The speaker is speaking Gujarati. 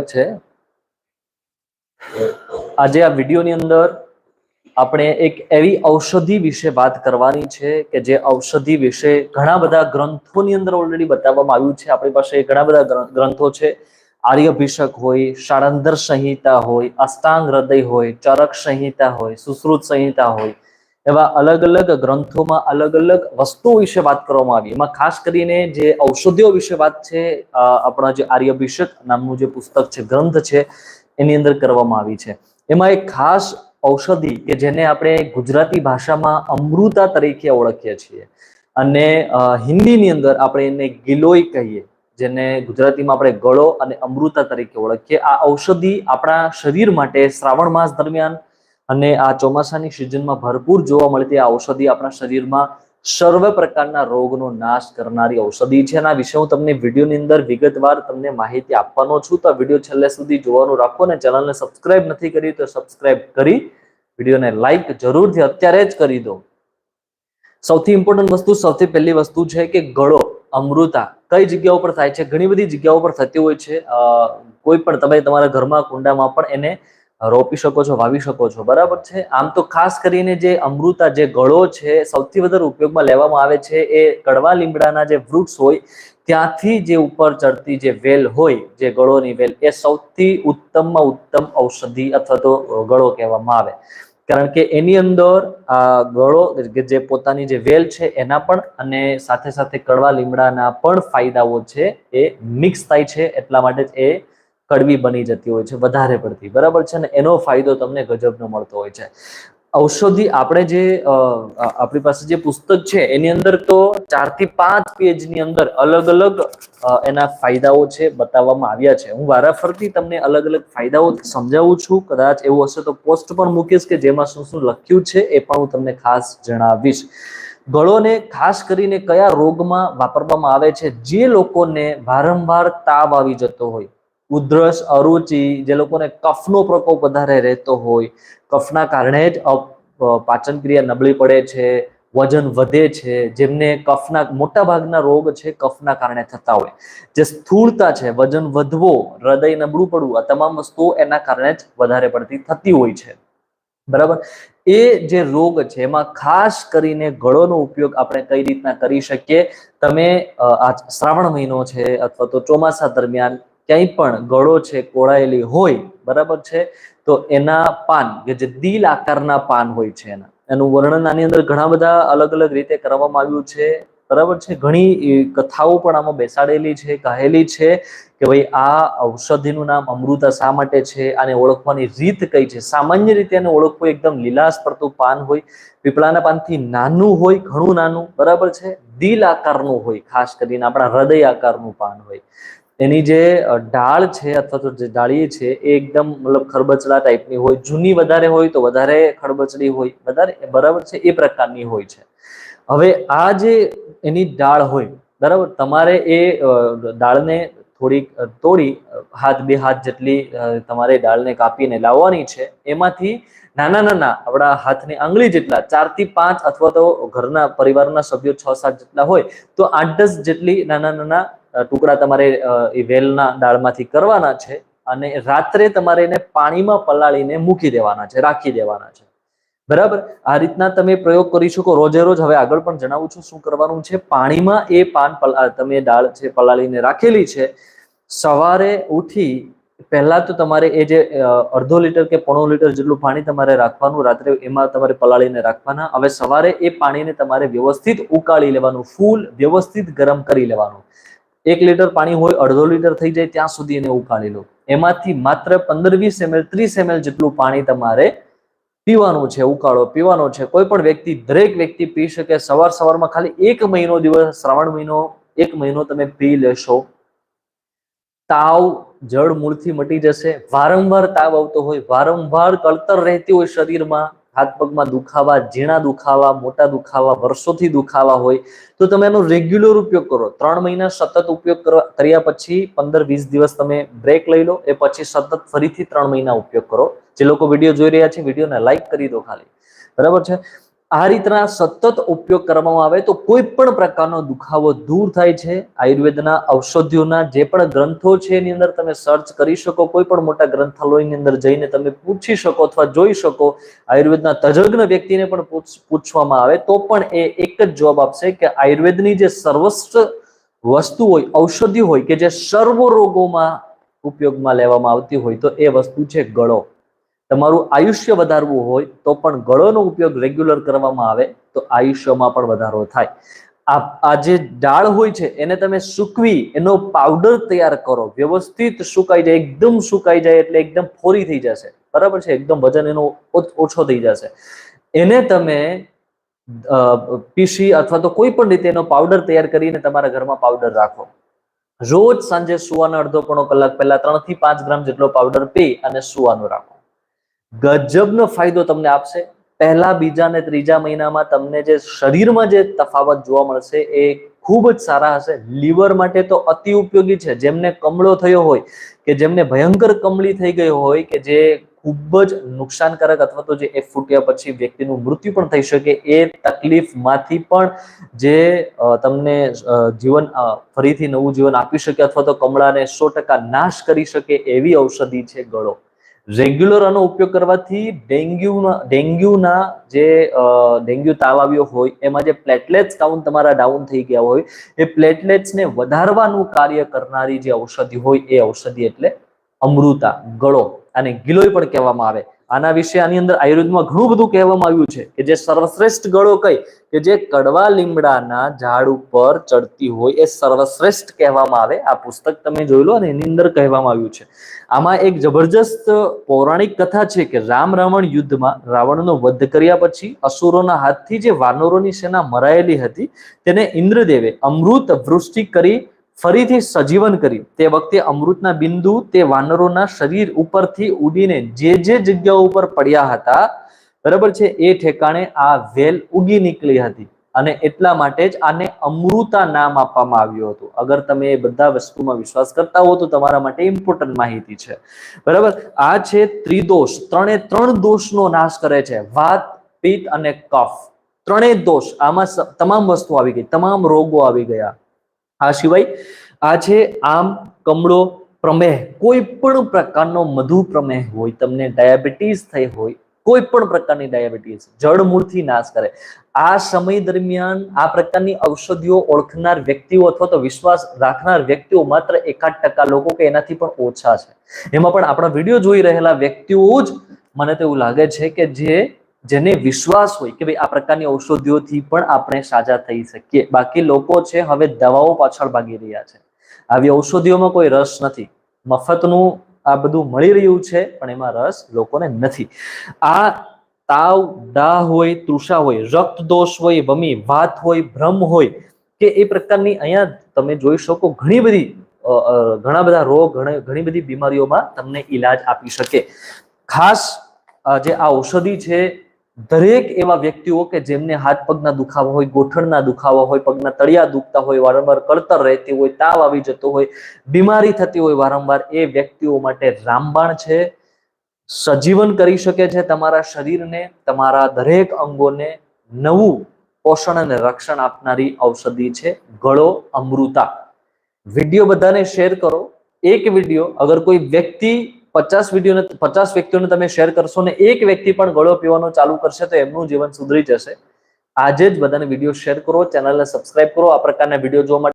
છે. આજે આ વિડીયોની અંદર આપણે એક એવી ઔષધિ વિશે વાત કરવાની છે કે જે ઔષધિ વિશે ઘણા બધા ગ્રંથોની અંદર ઓલરેડી બતાવવામાં આવ્યું છે. આપણી પાસે ઘણા બધા ગ્રંથો છે. આર્યભિષક હોય શાળંદર સંહિતા હોય, અષ્ટાંગ હૃદય હોય, ચરક સંહિતા હોય, સુશ્રુત સંહિતા હોય એવા અલગ અલગ ગ્રંથોમાં અલગ અલગ વસ્તુઓ વિશે વાત કરવામાં આવી. એમાં ખાસ કરીને જે ઔષધિઓ વિશે વાત છે આપણા જે આર્યભિષક નામનું જે પુસ્તક છે, ગ્રંથ છે, એની અંદર કરવામાં આવી છે. એમાં એક ખાસ ઔષધિ કે જેને આપણે ગુજરાતી ભાષામાં અમૃતા તરીકે ઓળખીએ છીએ. અને હિન્દીની અંદર આપણે એને ગિલોય કહીએ, જેને ગુજરાતીમાં આપણે ગળો અને અમૃતા તરીકે ઓળખીએ. આ ઔષધિ આપણા શરીર માટે શ્રાવણ માસ દરમિયાન અને આ ચોમાસાની સિઝનમાં ભરપૂર જોવા મળતી આ ઔષધિ આપણા શરીરમાં સર્વ પ્રકારના રોગનો નાશ કરનારી ઔષધિ છે. આ વિશે હું તમને વિડીયોની અંદર વિગતવાર તમને માહિતી આપવાનો છું. તો વીડિયો છેલ્લે સુધી જોવાનું રાખો અને ચેનલને સબસ્ક્રાઇબ નથી કરી તો સબસ્ક્રાઇબ કરી વિડીયોને લાઈક જરૂરથી અત્યારે જ કરી દો. સૌથી ઇમ્પોર્ટન્ટ વસ્તુ, સૌથી પહેલી વસ્તુ છે કે ગળો, અમૃતા કઈ જગ્યાઓ પર થાય છે? ઘણી બધી જગ્યાઓ પર થતી હોય છે. કોઈ પણ, તમે તમારા ઘરમાં, કુંડામાં પણ એને રોપી શકો છો, વાવી શકો છો. બરાબર છે? આમ તો ખાસ કરીને જે અમૃતા જે ગળો છે, સૌથી વધારે ઉપયોગમાં લેવામાં આવે છે એ કડવા લીમડાના જે વૃક્ષ હોય, ત્યાંથી જે ઉપર ચડતી જે વેલ હોય, જે ગળોની વેલ, એ સૌથી ઉત્તમમાં ઉત્તમ ઔષધિ અથવા તો ગળો કહેવામાં આવે. કારણ કે એની અંદર આ ગળો જે પોતાની જે વેલ છે એના પણ અને સાથે સાથે કડવા લીમડાના પણ ફાયદાઓ છે એ મિક્સ થાય છે. એટલા માટે એ કડવી બની જતી હોય છે, વધારે પડતી. બરાબર છે ને? એનો ફાયદો તમને ગજબનો મળતો હોય છે. ઔષધિ આપણે જે આપણી પાસે જે પુસ્તક છે, એની અંદર તો ચારથી પાંચ પેજની અંદર અલગ અલગ એના ફાયદાઓ છે બતાવવામાં આવ્યા છે. હું વારાફરતી તમને અલગ અલગ ફાયદાઓ સમજાવું છું. કદાચ એવું હશે તો પોસ્ટ પણ મૂકીશ કે જેમાં શું શું લખ્યું છે એ પણ હું તમને ખાસ જણાવીશ. ગળોને ખાસ કરીને કયા રોગમાં વાપરવામાં આવે છે? જે લોકોને વારંવાર તાવ આવી જતો હોય ઉધરસ, અરુચિ, જે લોકોને કફનો પ્રકોપ વધારે રહેતો હોય, કફના કારણે જ પાચન ક્રિયા નબળી પડે છે, વજન વધે છે, જેમને કફના મોટા ભાગના રોગ છે કફના કારણે થતા હોય. જે સ્થૂળતા છે, વજન વધવો, હૃદય નબળું પડવું, આ તમામ વસ્તુઓ એના કારણે જ વધારે પડતી થતી હોય છે. બરાબર? એ જે રોગ છે, એમાં ખાસ કરીને ગળોનો ઉપયોગ આપણે કઈ રીતના કરી શકીએ? તમે આ શ્રાવણ મહિનો છે અથવા તો ચોમાસા દરમિયાન ક્યાંય પણ ગળો છે, કોળાયેલી હોય, બરાબર છે? તો એના પાન, કે જે દિલ આકારના પાન હોય છે એના. એનું વર્ણન આની અંદર ઘણા બધા અલગ અલગ રીતે કરવામાં આવ્યું છે, બરાબર છે? ઘણી કથાઓ પણ આમાં બેસાડેલી છે, કહેલી છે, કે ભાઈ આ ઔષધિનું નામ અમૃતા શા માટે છે? આને ઓળખવાની રીત કઈ છે? સામાન્ય રીતે એને ઓળખવું એકદમ લીલાશ પડતું પાન હોય, પીપળાના પાનથી નાનું હોય, ઘણું નાનું, બરાબર છે? દિલ આકારનું હોય, ખાસ કરીને આપણા હૃદય આકારનું પાન હોય. એની જે ઢાળ છે અથવા તો જે ડાળી છે એ એકદમ મતલબ ખરબચડા ટાઈપની હોય. જૂની વધારે હોય તો વધારે ખરબચડી હોય. વધારે બરાબર છે, એ પ્રકારની હોય છે. હવે આ જે એની ડાળ હોય, બરાબર? તમારે એ ડાળને થોડીક તોડી હાથ બે હાથ જેટલી તમારે ડાળને કાપીને લાવવાની છે. એમાંથી નાના નાના આપણા હાથની આંગળી જેટલા, ચારથી પાંચ અથવા તો ઘરના પરિવારના સભ્યો છ સાત જેટલા હોય, તો આઠ દસ જેટલી નાના નાના ટુકડા તમારે એ વેલના દાળમાંથી કરવાના છે અને રાત્રે તમારે એને પાણીમાં પલાળીને મૂકી દેવાના છે, રાખી દેવાના છે. બરાબર? આ રીતના તમે પ્રયોગ કરી શકો. રોજે રોજ હવે આગળ પણ જણાવું છું શું કરવાનું છે. પાણીમાં એ પાન તમે દાળ છે, પલાળીને રાખેલી છે. સવારે ઉઠી પહેલા તો તમારે એ જે અડધો લીટર કે પોણો લીટર જેટલું પાણી તમારે રાખવાનું, રાત્રે એમાં તમારે પલાળીને રાખવાના. હવે સવારે એ પાણીને તમારે વ્યવસ્થિત ઉકાળી લેવાનું, ફૂલ વ્યવસ્થિત ગરમ કરી લેવાનું. એક લીટર પાણી હોય, અડધો લીટર થઈ જાય, ત્યાં સુધી એને ઉકાળી લો. એમાંથી માત્ર પંદર વીસ એમએલ, ત્રીસ એમએલ જેટલું પાણી તમારે પીવાનું છે, ઉકાળો પીવાનો છે. કોઈ પણ વ્યક્તિ, દરેક વ્યક્તિ પી શકે. સવાર સવારમાં ખાલી એક મહિનો દિવસ, શ્રાવણ મહિનો, એક મહિનો તમે પી લેશો. તાવ જળ મૂળથી મટી જશે. વારંવાર તાવ આવતો હોય, વારંવાર કળતર રહેતી હોય શરીરમાં. હાથ પગમાં દુખાવા, ઝીણા દુખાવા, મોટા દુખાવા, વર્ષોથી દુખાવા હોય, તો તમે એનો રેગ્યુલર ઉપયોગ કરો. ત્રણ મહિના સતત ઉપયોગ કરવા, કર્યા પછી પંદર વીસ દિવસ તમે બ્રેક લઈ લો, એ પછી સતત ફરીથી ત્રણ મહિના ઉપયોગ કરો. જે લોકો વીડિયો જોઈ રહ્યા છે વિડીયોને લાઈક કરી દો ખાલી. બરાબર છે? આ રીતના સતત ઉપયોગ કરવામાં આવે તો કોઈ પણ પ્રકારનો દુખાવો દૂર થાય છે. આયુર્વેદના ઔષધિઓના જે પણ ગ્રંથો છે એની અંદર તમે સર્ચ કરી શકો, કોઈ પણ મોટા ગ્રંથાલયની અંદર જઈને તમે પૂછી શકો અથવા જોઈ શકો. આયુર્વેદના તજજ્ઞ વ્યક્તિને પણ પૂછવામાં આવે તો પણ એ એક જ જવાબ આપશે કે આયુર્વેદની જે સર્વશ્રેષ્ઠ વસ્તુ હોય, ઔષધિ હોય કે જે સર્વ રોગોમાં ઉપયોગમાં લેવામાં આવતી હોય તો એ વસ્તુ છે ગળો. તમારું આયુષ્ય વધારવું હોય તો પણ ગળોનો ઉપયોગ રેગ્યુલર કરવામાં આવે તો આયુષ્યમાં પણ વધારો થાય. આ જે ડાળ હોય છે એને તમે સૂકવી, એનો પાવડર તૈયાર કરો. વ્યવસ્થિત સુકાઈ જાય, એકદમ સુકાઈ જાય એટલે એકદમ ફોરી થઈ જશે. બરાબર છે? એકદમ વજન એનો ઓછો થઈ જશે. એને તમે પીસી અથવા તો કોઈ પણ રીતે એનો પાવડર તૈયાર કરીને તમારા ઘરમાં પાવડર રાખો. રોજ સાંજે સુવાના અડધો પોણો કલાક પહેલા ત્રણથી પાંચ ગ્રામ જેટલો પાવડર પી અને સુવાનું રાખો. ગજબનો ફાયદો તમને આપશે. પહેલા, બીજા અને ત્રીજા મહિનામાં તમને જે શરીરમાં જે તફાવત જોવા મળશે એ ખૂબ જ સારા હશે. લીવર માટે તો અતિ ઉપયોગી છે. જેમને કમળો થયો હોય કે જેમને ભયંકર કમળી થઈ ગઈ હોય કે જે ખૂબ જ નુકસાનકારક અથવા તો જે એ ફૂટ્યા પછી વ્યક્તિનું મૃત્યુ પણ થઈ શકે એ તકલીફમાંથી પણ જે તમને જીવન ફરીથી નવું જીવન આપી શકે અથવા તો કમળાને સો ટકા નાશ કરી શકે એવી ઔષધિ છે ગળો. રેગ્યુલર આનો ઉપયોગ કરવાથી ડેન્ગ્યુના ડેન્ગ્યુના જે ડેન્ગ્યુ તાવ આવ્યો હોય, એમાં જે પ્લેટલેટ્સ કાઉન્ટ તમારા ડાઉન થઈ ગયા હોય, એ પ્લેટલેટ્સને વધારવાનું કાર્ય કરનારી જે ઔષધિ હોય, એ ઔષધિ એટલે અમૃતા, ગળો અને ગિલોય પણ કહેવામાં આવે. આના વિશે આની અંદર આયુર્વેદમાં ઘણું બધું કહેવામાં આવ્યું છે કે જે સર્વશ્રેષ્ઠ ગળો કઈ, કે જે કડવા લીમડાના ઝાડ ઉપર ચડતી હોય એ સર્વશ્રેષ્ઠ કહેવામાં આવે. આ પુસ્તક તમે જોઈ લો અને એની અંદર કહેવામાં આવ્યું છે. આમાં એક જબરજસ્ત પૌરાણિક કથા છે કે રામ રાવણ યુદ્ધમાં રાવણનો વધ કર્યા પછી અસુરોના હાથથી જે વાનરોની સેના મરાયેલી હતી તેને ઇન્દ્રદેવે અમૃત વૃષ્ટિ કરી ફરીથી સજીવન કરી. તે વખતે અમૃતના બિંદુ, તે વાનરોના શરીર ઉપરથી ઉડીને જે જે જગ્યાઓ ઉપર પડ્યા હતા, બરાબર છે, એ ઠેકાણે આ વેલ ઉગી નીકળી હતી. અને એટલા માટે જ આને અમૃતા નામ આપવામાં આવ્યું હતું. અગર તમે એ બધા વસ્તુમાં વિશ્વાસ કરતા હો તો તમારા માટે ઇમ્પોર્ટન્ટ માહિતી છે. બરાબર? આ છે ત્રિદોષ. ત્રણે ત્રણ દોષનો નાશ કરે છે. વાત, પિત્ત અને કફ. ત્રણેય દોષ. આમાં તમામ વસ્તુ આવી ગઈ. તમામ રોગો આવી ગયા. આ સિવાય આ છે આમ, કમળો, પ્રમેહ, કોઈ પણ પ્રકારનો મધુ પ્રમેહ હોય, તમને ડાયાબિટીસ થઈ હોય, કોઈ પણ પ્રકારની ડાયાબિટીસ જળમૂળથી નાશ કરે. આ સમય દરમિયાન આ પ્રકારની ઔષધિઓ ઓળખનાર વ્યક્તિઓ અથવા તો વિશ્વાસ રાખનાર વ્યક્તિઓ માત્ર એકાદ ટકા લોકો કે એનાથી પણ ઓછા છે. એમાં પણ આપણા વીડિયો જોઈ રહેલા વ્યક્તિઓ જ મને તો એવું લાગે છે કે જે જેને વિશ્વાસ હોય કે ભાઈ આ પ્રકારની ઔષધિઓથી પણ આપણે સાજા થઈ શકીએ. બાકી લોકો છે, હવે દવાઓ પાછળ ભાગી રહ્યા છે. આવી ઔષધિઓમાં કોઈ રસ નથી. મફતનું આ બધું મળી રહ્યું છે, પણ એમાં રસ લોકોને નથી. આ તાવ, દાહ હોય, તૃષા હોય રક્ત દોષ હોય, વમી, વાત હોય, ભ્રમ હોય, કે એ પ્રકારની અહીંયા તમે જોઈ શકો ઘણી બધી ઘણા બધા રોગ, ઘણી બધી બીમારીઓમાં તમને ઈલાજ આપી શકે. ખાસ જે આ ઔષધિ છે દરેક એવા વ્યક્તિઓ કે જેમને હાથ પગના દુખાવા હોય, ગોઠણના દુખાવા હોય, પગના તળિયા દુખતા હોય, વારંવાર કળતર રહેતી હોય, તાવ આવી જતો હોય, બીમારી થતી હોય, વારંવાર એ વ્યક્તિઓ માટે રામબાણ છે. સજીવન કરી શકે છે તમારા શરીરને, તમારા દરેક અંગોને નવું પોષણ અને રક્ષણ આપનારી ઔષધિ છે ગળો અમૃતા. વીડિયો બધાને શેર કરો. એક વીડિયો, અગર કોઈ વ્યક્તિ પચાસ વિડીયોને, પચાસ વ્યક્તિઓને તમે શેર કરશો ને એક વ્યક્તિ પણ ગળો પીવાનું ચાલુ કરશે તો એમનું જીવન સુધરી જશે. આજે જ બધાને વીડિયો શેર કરો ચેનલને સબસ્ક્રાઇબ કરો. આ પ્રકારના વીડિયો જોવા માટે